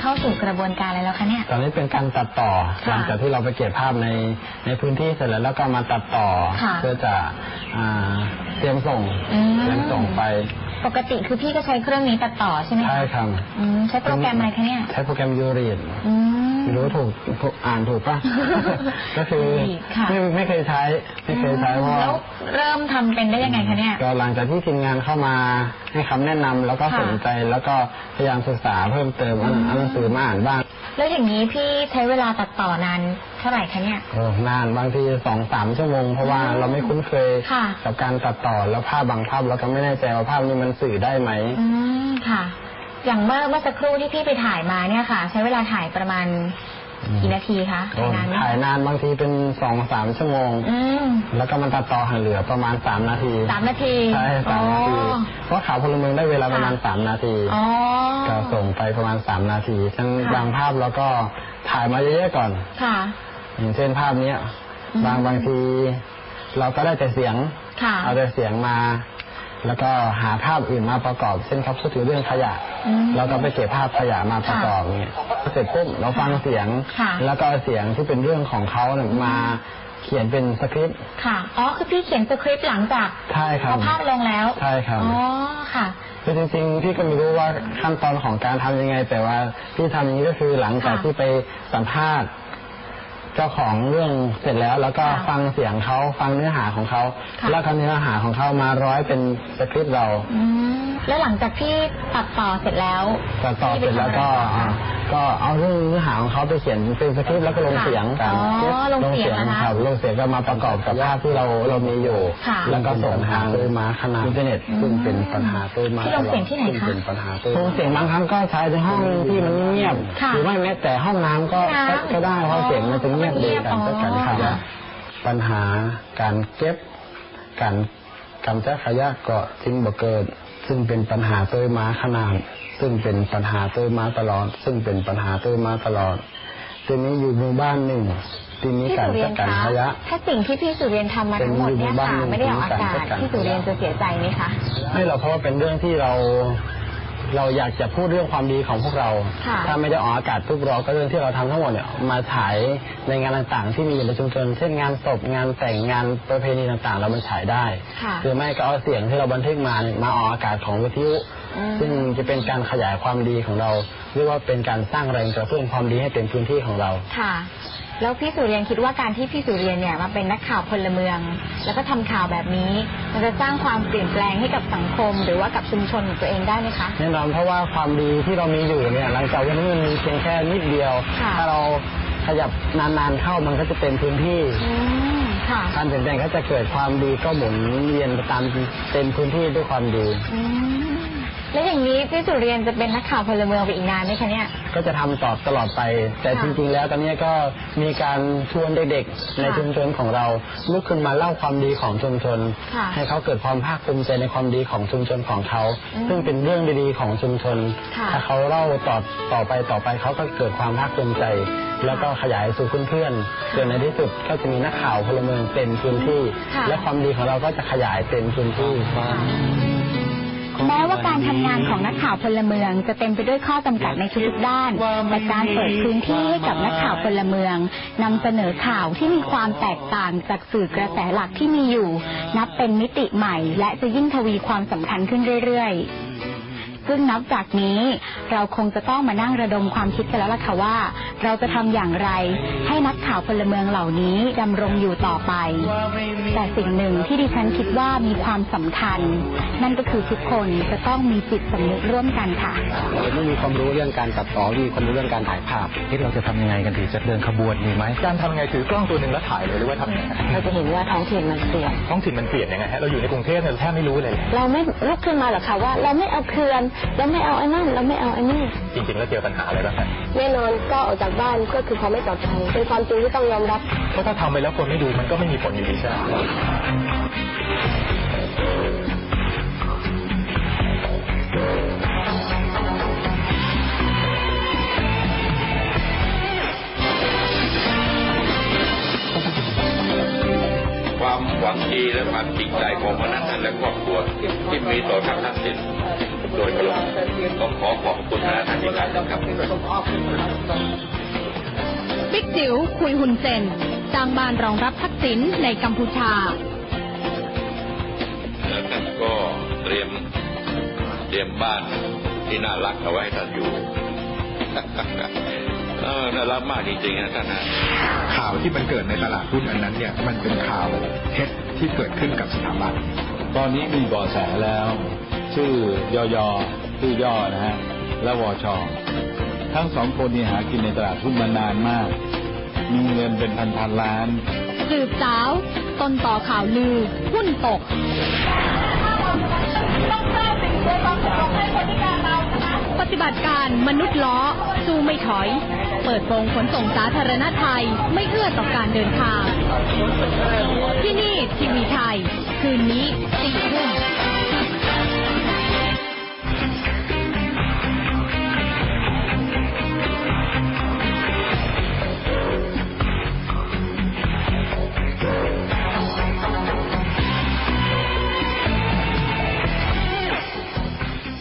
เข้าสู่กระบวนการอะไรแล้วคะเนี่ย ตอนนี้เป็นการตัดต่อค่ะหลังจากที่เราไปเก็บภาพในในพื้นที่เสร็จแล้วแล้วก็มาตัดต่อค่ะเพื่อจะอ่าเตรียมส่งอืม เตรียมส่งไปปกติคือพี่ก็ใช้เครื่องนี้ตัดต่อใช่ไหมคะใช่ครับอืมใช้โปรแกรมอะไรคะเนี่ย ใช้โปรแกรมยูรีดอืมไม่รู้ถูกถูกอ่านถูกป่ะ ก็คือค่ะไม่ไม่เคยใช้ไม่เคยใช้เพราะว่าแล้วเริ่มทำเป็นได้ยังไงคะเนี่ยก็หลังจากที่ทีมงานเข้ามาให้คำแนะนำแล้วก็ค่ะสนใจแล้วก็พยายามศึกษาเพิ่มเติมอ่านอ่านหนังสือมาอ่านบ้าง แล้วอย่างนี้พี่ใช้เวลาตัดต่อนานเท่าไหร่คะเนี่ยโอ้นานบางทีสองสามชั่วโมง เพราะว่าเราไม่คุ้นเคยค่ะกับการตัดต่อแล้วภาพบางภาพเราก็ไม่แน่ใจว่าภาพนี้มันสื่อได้ไหมอืมค่ะ อย่างเมื่อเมื่อสักครู่ที่พี่ไปถ่ายมาเนี่ยค่ะ ใช้เวลาถ่ายประมาณอืมกี่นาทีคะถ่ายนานไหมถ่ายนานบางทีเป็นสองสามชั่วโมงอืมแล้วก็มันตัดต่อเหลือประมาณสามนาทีสามนาทีใช่สามนาทีอ๋อเพราะข่าวพลเมืองได้เวลาประมาณค่ะสามนาทีอ๋อก็ส่งไปประมาณสามนาทีฉะนันค่ะบางภาพเราก็ถ่ายมาเยอะๆก่อนค่ะอย่างเช่นภาพเนี้ยอืมบางบางที เราก็ได้แต่เสียงค่ะเอาแต่เสียงมา แล้วก็หาภาพอื่นมาประกอบ เช่นครับพูดถึงเรื่องขยะอืมเราก็ไปเก็บภาพขยะมาประกอบเนี่ยเสร็จปุ๊บเราฟังเสียงค่ะแล้วก็เอาเสียงที่เป็นเรื่องของเขาเนี่ยมาเขียนเป็นสคริปต์ค่ะ อ๋อ คือพี่เขียนสคริปต์หลังจากใช่คพรับอภาพลงแล้ว ใช่ครับ อ๋อ ค่ะ คือจริงๆ พี่ก็ไม่รู้ว่าขั้นตอนของการทำยังไง แต่ว่าพี่ทำอย่างนี้ก็คือหลังจากค่ะที่ไปสัมภาษณ์ เจ้าของเรื่องเสร็จแล้ว แล้วก็ค่ะฟังเสียงเขาฟังเนื้อหาของเขาค่ะ แล้วก็เนื้อหาของเขามาร้อยเป็นสคริปต์เรา อืมแล้วหลังจากที่ตัดต่อเสร็จแล้วตัดต่อเสร็จแล้วก็พี่ไปทำอะไรต่อคะ ก็เอาเรื่องเนื้อหาของเขาไปเขียนเป็นสคริปต์แล้วก็ลงค่ะเสียงกันอ๋อลงเสียงนะคะครับลงเสียงก็มาประกอบกับภาพที่เราเรามีอยู่ค่ะแล้วก็ส่งทางโดยมาขนาดอินเทอร์เน็ตอืมซึ่งเป็นปัญหาตัวมาที่ลงเสียงที่ไหนคะซึ่งเป็นปัญหาตัวลงเสียงบางครั้งก็ใช้ในห้องที่มันเงียบค่ะหรือไม่แม้แต่ห้องน้ำก็ห้องน้ำก็ได้เพราะเสียงมันจะเงียบอ๋อดีกันก็กันอ๋อขยะปัญหาการเก็บการกำจัดขยะก็ทิ้งบ่เกิด ซึ่งเป็นปัญหาตัวมาขนาด ซึ่งเป็นปัญหาตัวมาตลอด ซึ่งเป็นปัญหาตัวมาตลอดทีนี้อยู่หมู่บ้านหนึ่งทีนี้พี่การสุเรีจัยดนการคะขยะถ้าสิ่งที่พี่สุเรียนทำมาทั้งหมดเนี่ยค่ะเป็นไม่ได้ออกอากาศเป็นการพี่สุเรียนจะเสียใจไหมคะไม่หรอกเพราะว่าเป็นเรื่องที่เรา เราอยากจะพูดเรื่องความดีของพวกเราค่ะถ้าไม่ได้ออกอากาศทุกเราก็เรื่องที่เราทำทั้งหมดเนี่ยมาฉายในงานต่างๆ ที่มีอยู่ในชุมชน เช่นงานศพงานแต่งงานประเพณีต่างๆ เรามันฉายได้ค่ะหรือไม่ก็เอาเสียงที่เราบันทึกมาเนี่ยมาออกอากาศของวิทยุอืมซึ่งจะเป็นการขยายความดีของเราเรียกว่าเป็นการสร้างแรงกระตุ้นความดีให้เต็มพื้นที่ของเราค่ะ แล้วพี่สุเรียนคิดว่าการที่พี่สุเรียนเนี่ยมาเป็นนักข่าวพลเมือง แล้วก็ทำข่าวแบบนี้ มันจะสร้างความเปลี่ยนแปลงให้กับสังคม หรือว่ากับชุมชนของตัวเองได้ไหมคะแน่นอนเพราะว่าความดีที่เรามีอยู่เนี่ยหลังจากวันนี้มันมีเพียงแค่นิดเดียวค่ะถ้าเราขยับนานๆเข้ามันก็จะเต็มพื้นที่อืมค่ะการเปลี่ยนแปลงก็จะเกิดความดีก็หมุนเวียนไปตามเต็มพื้นที่ด้วยความดีอืม แล้วอย่างนี้พี่สุเรียนจะเป็นนักข่าวพลเมืองไปอีกนานไหมคะเนี่ย ก็จะทำต่อตลอดไป แต่ค่ะจริงๆแล้วตอนนี้ก็มีการชวนเด็กๆในค่ะชุมชนของเราลุกขึ้นมาเล่าความดีของชุมชน ค่ะให้เขาเกิดความภาคภูมิใจในความดีของชุมชนของเขา อืมซึ่งเป็นเรื่องดีๆของชุมชน ค่ะ ถ้าเขาเล่าต่อต่อไปต่อไปเขาก็เกิดความภาคภูมิใจ แล้วก็ขยายสู่เพื่อนๆจนในที่สุดก็จะมีนักข่าวพลเมืองเต็มพื้นที่ ค่ะ และความดีของเราก็จะขยายเต็มพื้นที่ แม้ว่าการทำงานของนักข่าวพลเมือง จะเต็มไปด้วยข้อจำกัดในทุกๆด้าน แต่การเปิดพื้นที่ให้กับนักข่าวพลเมืองนำเสนอข่าวที่มีความแตกต่างจากสื่อกระแสหลักที่มีอยู่ นับเป็นมิติใหม่ และจะยิ่งทวีความสำคัญขึ้นเรื่อยๆ ซึ่งนับจากนี้ เราคงจะต้องมานั่งระดมความคิดกันแล้วล่ะค่ะว่า เราจะทำอย่างไร ให้นักข่าวพลเมืองเหล่านี้ดำรงอยู่ต่อไป แต่สิ่งหนึ่งที่ดิฉันคิดว่ามีความสำคัญ นั่นก็คือทุกคนจะต้องมีจิตสำนึกร่วมกันค่ะเราไม่มีความรู้เรื่องการตัดต่อไม่มีความรู้เรื่องการถ่ายภาพที่เราจะทำยังไงกันดีจะเดินขบวนดีไหมการทำยังไงถือกล้องตัวหนึ่งแล้วถ่ายเลยหรือว่าทำยังไงเราจะเห็นว่าท้องถิ่นมันเปลี่ยนท้องถิ่นมันเปลี่ยนยังไงฮะเราอยู่ในกรุงเทพเนี่ยเราแทบไม่รู้เลย เราไม่ลุกขึ้นมาหรอกค่ะว่า เราไม่เอาเขื่อนเราไม่เอาไอ้นั่นเราไม่เอาไอ้นี่จริงๆแล้วเจอปัญหาอะไรบ้างฮะแน่นอนก็ออกจากบ้านก็คือความไม่ปลอดภัยเป็นความจริงที่ต้องยอมรับเพราะถ้าทำไปแล้วคนไม่ดูมันก็ไม่มีผลอยู่ดีใช่ไหม ความหวังดีและความจริงใจของพนักงานและครอบครัวที่มีต่อท่านทักษิณโดยตรงต้องขอขอบคุณนะท่านที่การนะครับบิ๊กจิ๋วคุยหุ่นเซนสร้างบ้านรองรับทักษิณในกัมพูชาแล้วท่านก็เตรียมเตรียมบ้านที่น่ารักเอาไว้ให้ท่านอยู่ เออน่ารักมากจริงๆนะท่านนะข่าวที่มันเกิดในตลาดหุ้นอันนั้นเนี่ยมันเป็นข่าวเท็จที่เกิดขึ้นกับสถาบันตอนนี้มีเบาะแสแล้ว ชื่อยอยชื่อย่อนะฮะและวชทั้งสองคนนี่หากินในตลาดหุ้นมานานมาก มีเงินเป็นพันพันๆล้าน สืบสาวต้นต่อข่าวลือ หุ้นตกปฏิบัติการมนุษย์ล้อสู้ไม่ถอยเปิดโปงขนส่งสาธารณะไทย ไม่เอื้อต่อการเดินทาง ที่นี่ทีวีไทย คืนนี้สี่ทุ่ม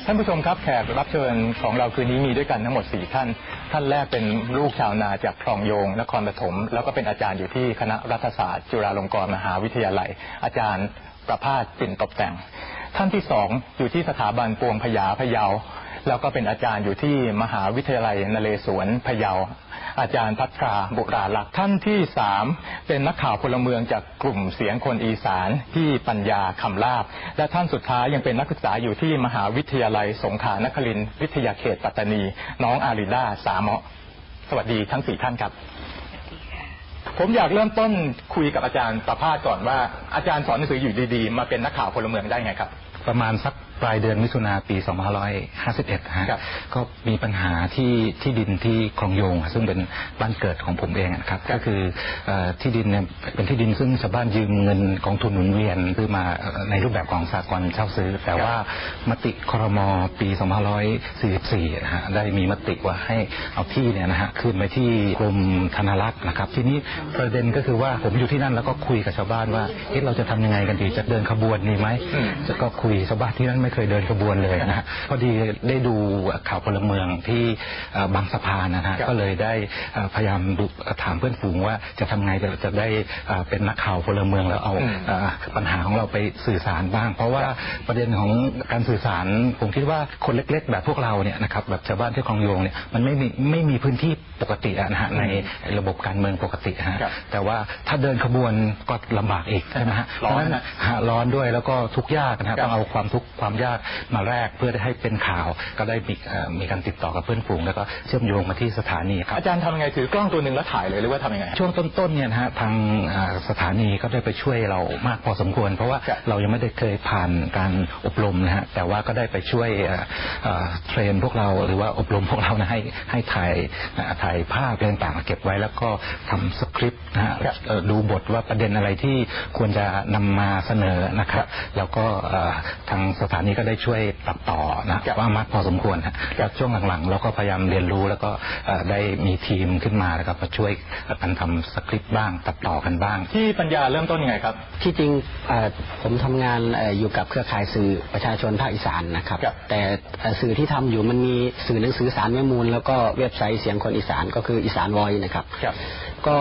ท่านผู้ชมครับแขกรับเชิญของเราคืนนี้มีด้วยกันทั้งหมด 4 ท่าน ท่านแรกเป็นลูกชาวนาจากคลองโยง นครปฐมแล้วก็เป็นอาจารย์อยู่ที่คณะรัฐศาสตร์ จุฬาลงกรณ์มหาวิทยาลัย อาจารย์ประภาสปิ่นตบแต่ง ท่านที่สองอยู่ที่สถาบันปวงพยาพะเยา แล้วก็เป็นอาจารย์อยู่ที่มหาวิทยาลัยนเรศวรพะเยา อาจารย์พัทราบุราลักษ์ท่านที่สามเป็นนักข่าวพลเมืองจากกลุ่มเสียงคนอีสานที่ปัญญาคำลาบ และท่านสุดท้ายยังเป็นนักศึกษาอยู่ที่มหาวิทยาลัยสงขลานครินทร์วิทยาเขตปัตตานี น้องอาริล่าสามะสวัสดีทั้งสี่ท่านครับผมอยากเริ่มต้นคุยกับอาจารย์ประภาสก่อนว่าอาจารย์สอนหนังสืออยู่ดีๆ มาเป็นนักข่าวพลเมืองได้ไงครับ ประมาณสัก ปลายเดือนมิถุนาปี 2551ฮะครับก็มีปัญหาที่ที่ดินที่คลองโยง ซึ่งเป็นบ้านเกิดของผมเองนะครับ ก็คือเอ่อที่ดินเนี่ยเป็นที่ดินซึ่งชาวบ้านยืมเงินกองทุนหมุนเวียนซื้อมาเอ่อในรูปแบบของสากลเช่าซื้อ แต่ว่ามติครมปี 2544นะฮะได้มีมติว่าให้เอาที่เนี่ยนะฮะขึ้นไปที่กรมธนารักษ์นะครับ ทีนี้ประเด็นก็คือว่าผมอยู่ที่นั่นแล้วก็คุยกับชาวบ้านว่าเอ๊ะเราจะทำยังไงกันดีจะเดินขบวนดีไหมอืมจะก็คุยชาวบ้านที่นั่นไม่เคยเดินขบวนเลยนะฮะพอดีได้ดูข่าวพลเมืองที่เอ่อบางสะพานนะฮะครับก็เลยได้เอ่อพยายามดูถามเพื่อนฝูงว่าจะทำไงจะจะได้เอ่อเป็นนักข่าวพลเมืองแล้วเอาอืมเอ่อปัญหาของเราไปสื่อสารบ้าง เพราะว่าประเด็นของการสื่อสารผมคิดว่าคนเล็ก ๆ แบบพวกเราเนี่ยนะครับแบบชาวบ้านที่คลองโยงเนี่ยมันไม่มีไม่มีพื้นที่ปกติอะนะฮะในระบบการเมืองปกติฮะครับแต่ว่าถ้าเดินขบวนก็ลำบากอีกใช่ไหมฮะร้อนเพาะฉะนะฮะร้อนด้วยแล้วก็ทุกข์ยากนะฮะครับต้องเอาความทุกข์ความยากมาแลกเพื่อให้เป็นข่าว ก็ได้มีเอ่อมีการติดต่อกับเพื่อนฝูงแล้วก็เชื่อมโยงมาที่สถานีครับอาจารย์ทำยังไงถือกล้องตัวหนึ่งแล้วถ่ายเลยหรือว่าทำยังไงช่วงต้นๆเนี่ยนะฮะทางอ่าสถานีก็ได้ไปช่วยเรามากพอสมควร เพราะว่าครับเรายังไม่ได้เคยผ่านการอบรมนะฮะแต่ว่าก็ได้ไปช่วยเอ่อเอ่อเทรนพวกเราหรือว่าอบรมพวกเรานะให้ให้ถ่ายอ่าถ่ายภาพอะไรต่างๆเก็บไว้แล้วก็ทำสคริปต์นะฮะครับเอ่อดูบทว่าประเด็นอะไรที่ควรจะนำมาเสนอนะครับ แล้วก็เอ่อทางสถานีก็ได้ช่วยตัดต่อนะครับว่ามากพอสมควรฮะแล้วช่วงหลังๆ เราก็พยายามเรียนรู้แล้วก็เอ่อได้มีทีมขึ้นมาแล้วก็มาช่วยกันทำสคริปต์บ้างตัดต่อกันบ้าง ที่ปัญญาเริ่มต้นยังไงครับ ที่จริงเอ่อผมทำงานเอ่ออยู่กับเครือข่ายสื่อประชาชนภาคอีสานนะครับครับแต่เอ่อสื่อที่ทำอยู่มันมีสื่อหนังสือสารแม่มูล แล้วก็เว็บไซต์เสียงคนอีสานก็คืออีสานวอยนะครับครับ ก็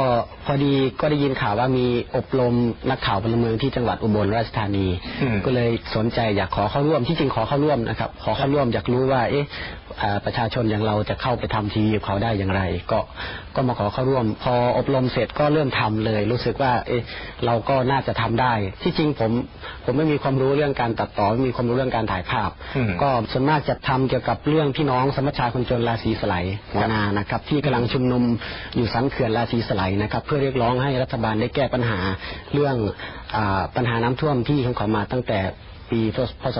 พอดีก็ได้ยินข่าวว่ามีอบรมนักข่าวพลเมืองที่จังหวัดอุบลราชธานีอืมก็เลยสนใจอยากขอเข้าร่วมที่จริงขอเข้าร่วมนะครับขอเข้าร่วมอยากรู้ว่า เอ๊ะอ่าประชาชนอย่างเราจะเข้าไปทำทีวีกับเขาได้อย่างไร ก็ก็มาขอเข้าร่วม พออบรมเสร็จก็เริ่มทำเลย รู้สึกว่า เอ๊ะเราก็น่าจะทำได้ ที่จริงผม ผมไม่มีความรู้เรื่องการตัดต่อไม่มีความรู้เรื่องการถ่ายภาพอืมก็ส่วนมากจะทำเกี่ยวกับเรื่องพี่น้องสมัชชาคนจนราศีสไลด์หัวนานะครับ ที่กำลังชุมนุมอยู่สันเขื่อนราศีสไลด์นะครับ เพื่อเรียกร้องให้รัฐบาลได้แก้ปัญหาเรื่องอาปัญหาน้ำท่วมที่ของเขามาตั้งแต่ปีพศ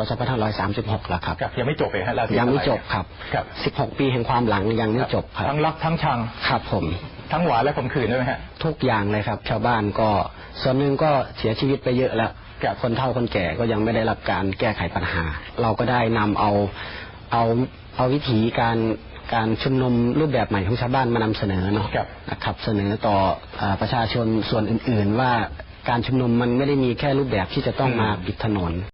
2536 แล้วครับครับยังไม่จบเลยฮะราศียังไม่อะจรบครับครับ 16 ปีแห่งความหลังยังไม่จบครับ ทั้งรักทั้งชัง ครับผม ทั้งหวานและข่มขืนด้วยไหมฮะ ทุกอย่างเลยครับ ชาวบ้านก็ส่วนหนึ่งก็เสียชีวิตไปเยอะแล้วคนเฒ่าคนแก่ก็ยังไม่ได้รับการแก้ไขปัญหา เราก็ได้นำเอาเอาเอาวิถีการ การชุมนุมรูปแบบใหม่ของชาวบ้านมานำเสนอเนาะครับนะครับเสนอต่อเออประชาชนส่วนอื่น ๆ ว่าการชุมนุมมันไม่ได้มีแค่รูปแบบที่จะต้องมาปิดถนน